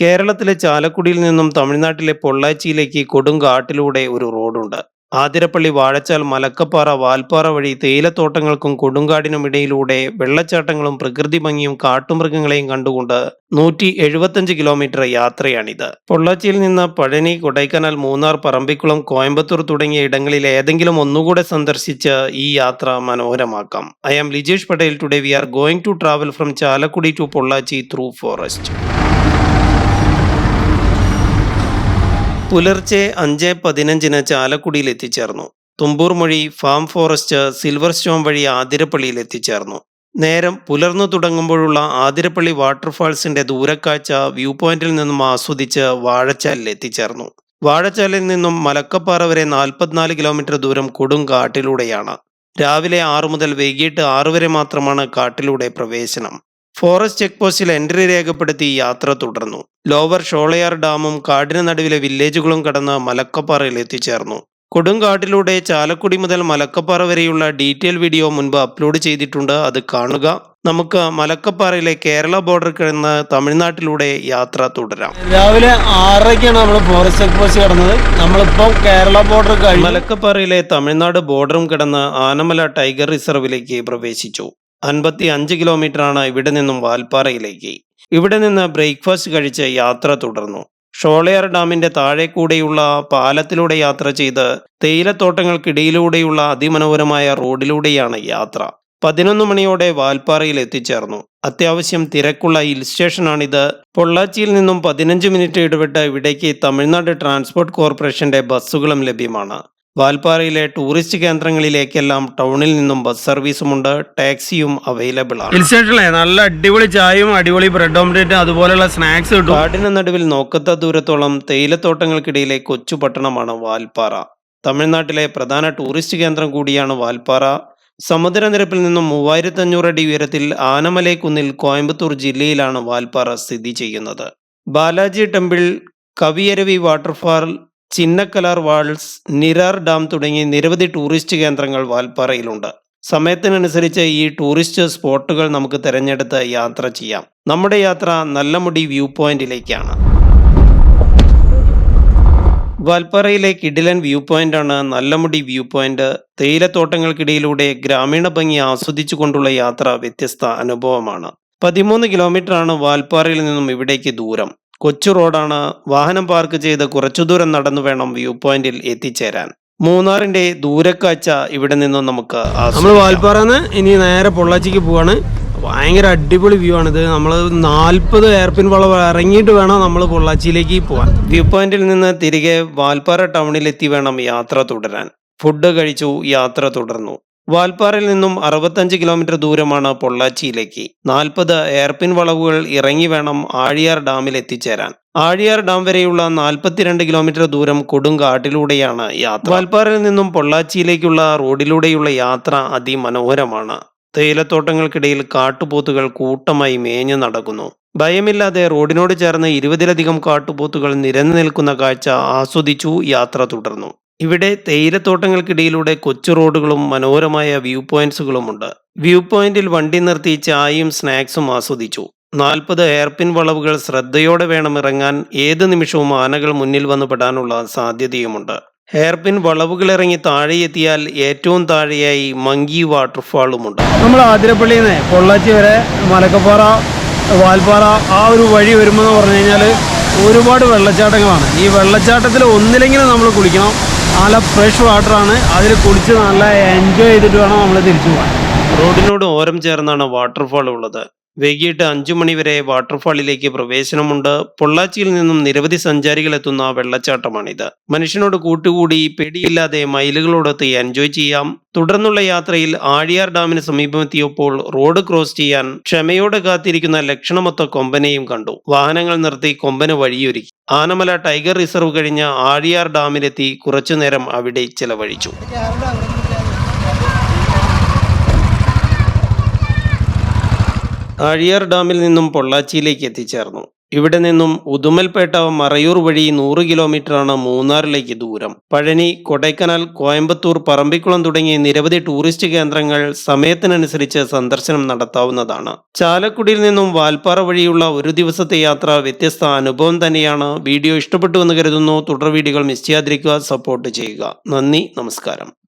കേരളത്തിലെ ചാലക്കുടിയിൽ നിന്നും തമിഴ്നാട്ടിലെ പൊള്ളാച്ചിയിലേക്ക് കൊടുങ്കാട്ടിലൂടെ ഒരു റോഡുണ്ട്. ആതിരപ്പള്ളി വാഴച്ചാൽ മലക്കപ്പാറ വാൽപ്പാറ വഴി തേയിലത്തോട്ടങ്ങൾക്കും കൊടുങ്കാടിനും ഇടയിലൂടെ വെള്ളച്ചാട്ടങ്ങളും പ്രകൃതി ഭംഗിയും കാട്ടുമൃഗങ്ങളെയും കണ്ടുകൊണ്ട് നൂറ്റി എഴുപത്തഞ്ച് കിലോമീറ്റർ യാത്രയാണിത്. പൊള്ളാച്ചിയിൽ നിന്ന് പഴനി കൊടൈക്കനാൽ മൂന്നാർ പറമ്പിക്കുളം കോയമ്പത്തൂർ തുടങ്ങിയ ഇടങ്ങളിൽ ഏതെങ്കിലും ഒന്നുകൂടെ സന്ദർശിച്ച് ഈ യാത്ര മനോഹരമാക്കാം. I am Lijesh Patel today we are going to travel from Chalakudy to Pollachi through forest. പുലർച്ചെ അഞ്ച് പതിനഞ്ചിന് ചാലക്കുടിയിൽ എത്തിച്ചേർന്നു. തുമ്പൂർ മൊഴി ഫാം ഫോറസ്റ്റ് സിൽവർ സ്റ്റോൺ വഴി ആതിരപ്പള്ളിയിൽ എത്തിച്ചേർന്നു. നേരം പുലർന്നു തുടങ്ങുമ്പോഴുള്ള ആതിരപ്പള്ളി വാട്ടർഫാൾസിന്റെ ദൂരക്കാഴ്ച വ്യൂ പോയിന്റിൽ നിന്നും ആസ്വദിച്ച് വാഴച്ചാലിൽ എത്തിച്ചേർന്നു. വാഴച്ചാലിൽ നിന്നും മലക്കപ്പാറ വരെ നാൽപ്പത്തിനാല് കിലോമീറ്റർ ദൂരം കൊടും കാട്ടിലൂടെയാണ്. രാവിലെ ആറു മുതൽ വൈകിട്ട് ആറു വരെ മാത്രമാണ് കാട്ടിലൂടെ പ്രവേശനം. ഫോറസ്റ്റ് ചെക്ക് പോസ്റ്റിൽ എൻട്രി രേഖപ്പെടുത്തി യാത്ര തുടർന്നു. ലോവർ ഷോളയാർ ഡാമും കാടിന് നടുവിലെ വില്ലേജുകളും കടന്ന് മലക്കപ്പാറയിൽ എത്തിച്ചേർന്നു. കൊടുങ്കാട്ടിലൂടെ ചാലക്കുടി മുതൽ മലക്കപ്പാറ വരെയുള്ള ഡീറ്റെയിൽ വീഡിയോ മുൻപ് അപ്ലോഡ് ചെയ്തിട്ടുണ്ട്. അത് കാണുക. നമുക്ക് മലക്കപ്പാറയിലെ കേരള ബോർഡർ കിടന്ന് തമിഴ്നാട്ടിലൂടെ യാത്ര തുടരാം. രാവിലെ ആറരയ്ക്കാണ് നമ്മൾ ഫോറസ്റ്റ് ചെക്ക് പോസ്റ്റ് കടന്നത്. നമ്മളിപ്പോൾ കേരള ബോർഡർ കഴിഞ്ഞ്. മലക്കപ്പാറയിലെ തമിഴ്നാട് ബോർഡറും കിടന്ന് ആനമല ടൈഗർ റിസർവിലേക്ക് പ്രവേശിച്ചു. അൻപത്തി അഞ്ച് കിലോമീറ്ററാണ് ഇവിടെ നിന്നും വാൽപ്പാറയിലേക്ക്. ഇവിടെ നിന്ന് ബ്രേക്ക്ഫാസ്റ്റ് കഴിച്ച് യാത്ര തുടർന്നു. ഷോളയാർ ഡാമിന്റെ താഴെ കൂടെയുള്ള പാലത്തിലൂടെ യാത്ര ചെയ്ത് തേയിലത്തോട്ടങ്ങൾക്കിടയിലൂടെയുള്ള അതിമനോഹരമായ റോഡിലൂടെയാണ് യാത്ര. പതിനൊന്ന് മണിയോടെ വാൽപ്പാറയിൽ എത്തിച്ചേർന്നു. അത്യാവശ്യം തിരക്കുള്ള ഹിൽ സ്റ്റേഷനാണിത്. പൊള്ളാച്ചിയിൽ നിന്നും പതിനഞ്ച് മിനിറ്റ് ഇടവിട്ട് ഇവിടേക്ക് തമിഴ്നാട് ട്രാൻസ്പോർട്ട് കോർപ്പറേഷന്റെ ബസ്സുകളും ലഭ്യമാണ്. വാൽപ്പാറയിലെ ടൂറിസ്റ്റ് കേന്ദ്രങ്ങളിലേക്കെല്ലാം ടൗണിൽ നിന്നും ബസ് സർവീസുമുണ്ട് ടാക്സിയും അവൈലബിൾ ആണ്. ഹിൽ സ്റ്റേഷനിലെ നല്ല അടിപൊളി ചായയും അടിപൊളി ബ്രെഡ് ഓംലെറ്റ് അതുപോലെയുള്ള സ്നാക്സ് കിട്ടും. കാടിന് നടുവിൽ നോക്കത്ത ദൂരത്തോളം തേയിലത്തോട്ടങ്ങൾക്കിടയിലെ കൊച്ചു പട്ടണമാണ് വാൽപ്പാറ. തമിഴ്നാട്ടിലെ പ്രധാന ടൂറിസ്റ്റ് കേന്ദ്രം കൂടിയാണ് വാൽപ്പാറ. സമുദ്രനിരപ്പിൽ നിന്നും മൂവായിരത്തി അഞ്ഞൂറ് അടി ഉയരത്തിൽ ആനമലൈക്കുന്നിൽ കോയമ്പത്തൂർ ജില്ലയിലാണ് വാൽപ്പാറ സ്ഥിതി ചെയ്യുന്നത്. Balaji temple Kaviyaruvi waterfall Chinnakallar falls Nirar dam തുടങ്ങി നിരവധി ടൂറിസ്റ്റ് കേന്ദ്രങ്ങൾ വാൽപ്പാറയിലുണ്ട്. സമയത്തിനനുസരിച്ച് ഈ ടൂറിസ്റ്റ് സ്പോട്ടുകൾ നമുക്ക് തിരഞ്ഞെടുത്ത് യാത്ര ചെയ്യാം. നമ്മുടെ യാത്ര നല്ലമുടി വ്യൂ പോയിന്റിലേക്കാണ്. വാൽപ്പാറയിലെ കിഡിലൻ വ്യൂ പോയിന്റാണ് നല്ലമുടി വ്യൂ പോയിന്റ്. തേയിലത്തോട്ടങ്ങൾക്കിടയിലൂടെ ഗ്രാമീണ ഭംഗി ആസ്വദിച്ചുകൊണ്ടുള്ള യാത്ര വ്യത്യസ്ത അനുഭവമാണ്. പതിമൂന്ന് കിലോമീറ്റർ ആണ് വാൽപ്പാറയിൽ നിന്നും ഇവിടേക്ക് ദൂരം. കൊച്ചു റോഡാണ് വാഹനം പാർക്ക് ചെയ്ത് കുറച്ചു ദൂരം നടന്നു വേണം വ്യൂ പോയിന്റിൽ എത്തിച്ചേരാൻ. മൂന്നാറിന്റെ ദൂരക്കാഴ്ച ഇവിടെ നിന്നും നമുക്ക് നമ്മൾ. വാൽപ്പാറന്ന് ഇനി നേരെ പൊള്ളാച്ചിക്ക് പോവാണ്. ഭയങ്കര അടിപൊളി വ്യൂ ആണിത് നമ്മൾ നാൽപ്പത് എയർപിൻ വളവ് ഇറങ്ങിയിട്ട് വേണം നമ്മൾ പൊള്ളാച്ചിയിലേക്ക് പോവാൻ. വ്യൂ പോയിന്റിൽ നിന്ന് തിരികെ വാൽപ്പാറ ടൗണിലെത്തി വേണം യാത്ര തുടരാൻ. ഫുഡ് കഴിച്ചു യാത്ര തുടർന്നു. വാൽപ്പാറയിൽ നിന്നും അറുപത്തഞ്ച് കിലോമീറ്റർ ദൂരമാണ് പൊള്ളാച്ചിയിലേക്ക്. നാൽപ്പത് എയർപിൻ വളവുകൾ ഇറങ്ങി വേണം ആഴിയാർ ഡാമിൽ എത്തിച്ചേരാൻ. ആഴിയാർ ഡാം വരെയുള്ള നാൽപ്പത്തിരണ്ട് കിലോമീറ്റർ ദൂരം കൊടുങ്കാട്ടിലൂടെയാണ് യാത്ര. വാൽപ്പാറയിൽ നിന്നും പൊള്ളാച്ചിയിലേക്കുള്ള റോഡിലൂടെയുള്ള യാത്ര അതിമനോഹരമാണ്. തേയിലത്തോട്ടങ്ങൾക്കിടയിൽ കാട്ടുപോത്തുകൾ കൂട്ടമായി മേഞ്ഞു നടക്കുന്നു. ഭയമില്ലാതെ റോഡിനോട് ചേർന്ന് ഇരുപതിലധികം കാട്ടുപോത്തുകൾ നിരന്നു നിൽക്കുന്ന കാഴ്ച ആസ്വദിച്ചു യാത്ര തുടർന്നു. ഇവിടെ തേയിലത്തോട്ടങ്ങൾക്കിടയിലൂടെ കൊച്ചു റോഡുകളും മനോഹരമായ വ്യൂ പോയിന്റ്സുകളുമുണ്ട് വ്യൂ പോയിന്റിൽ വണ്ടി നിർത്തി ചായയും സ്നാക്സും ആസ്വദിച്ചു. നാൽപ്പത് എയർപിൻ വളവുകൾ ശ്രദ്ധയോടെ വേണം ഇറങ്ങാൻ ഏത് നിമിഷവും ആനകൾ മുന്നിൽ വന്നു പെടാനുള്ള സാധ്യതയുമുണ്ട്. ഹെയർപിൻ വളവുകൾ ഇറങ്ങി താഴെയെത്തിയാൽ ഏറ്റവും താഴെയായി മങ്കി വാട്ടർഫാളുമുണ്ട്. നമ്മൾ ആതിരപ്പള്ളിയിൽ നിന്ന് പൊള്ളാച്ചി വരെ മലക്കപ്പാറ വാൽപ്പാറ ആ ഒരു വഴി വരുമ്പോൾ എന്ന് പറഞ്ഞു കഴിഞ്ഞാൽ ഒരുപാട് വെള്ളച്ചാട്ടങ്ങളാണ്. ഈ വെള്ളച്ചാട്ടത്തിൽ ഒന്നിലെങ്കിലും നമ്മൾ കുളിക്കണം. നല്ല ഫ്രഷ് വാട്ടർ ആണ്. അതിൽ കുളിച്ച് നല്ല എൻജോയ് ചെയ്തിട്ട് വേണം നമ്മൾ തിരിച്ചു പോകാൻ. റോഡിനോട് ഓരം ചേർന്നാണ് വാട്ടർഫാൾ ഉള്ളത്. വൈകിട്ട് അഞ്ചു മണിവരെ വാട്ടർഫാളിലേക്ക് പ്രവേശനമുണ്ട്. പൊള്ളാച്ചിയിൽ നിന്നും നിരവധി സഞ്ചാരികൾ എത്തുന്ന വെള്ളച്ചാട്ടമാണിത്. മനുഷ്യനോട് കൂട്ടുകൂടി പേടിയില്ലാതെ മൈലുകളോടൊത്ത് എൻജോയ് ചെയ്യാം. തുടർന്നുള്ള യാത്രയിൽ ആഴിയാർ ഡാമിന് സമീപമെത്തിയപ്പോൾ റോഡ് ക്രോസ് ചെയ്യാൻ ക്ഷമയോടെ കാത്തിരിക്കുന്ന ലക്ഷണമൊത്ത കൊമ്പനെയും കണ്ടു. വാഹനങ്ങൾ നിർത്തി കൊമ്പന് വഴിയൊരുക്കി. ആനമല ടൈഗർ റിസർവ് കഴിഞ്ഞ ആഴിയാർ ഡാമിലെത്തി കുറച്ചുനേരം അവിടെ ചെലവഴിച്ചു. ആഴിയാർ ഡാമിൽ നിന്നും പൊള്ളാച്ചിയിലേക്ക് എത്തിച്ചേർന്നു. ഇവിടെ നിന്നും ഉദുമൽപേട്ട മറയൂർ വഴി നൂറ് കിലോമീറ്ററാണ് മൂന്നാറിലേക്ക് ദൂരം. പഴനി കൊടൈക്കനാൽ കോയമ്പത്തൂർ പറമ്പിക്കുളം തുടങ്ങിയ നിരവധി ടൂറിസ്റ്റ് കേന്ദ്രങ്ങൾ സമയത്തിനനുസരിച്ച് സന്ദർശനം നടത്താവുന്നതാണ്. ചാലക്കുടിയിൽ നിന്നും വാൽപ്പാറ വഴിയുള്ള ഒരു ദിവസത്തെ യാത്ര വ്യത്യസ്ത അനുഭവം തന്നെയാണ്. വീഡിയോ ഇഷ്ടപ്പെട്ടു എന്ന് കരുതുന്നു. തുടർ വീഡിയോകൾ മിസ് ചെയ്യാതിരിക്കുക. സപ്പോർട്ട് ചെയ്യുക. നന്ദി. നമസ്കാരം.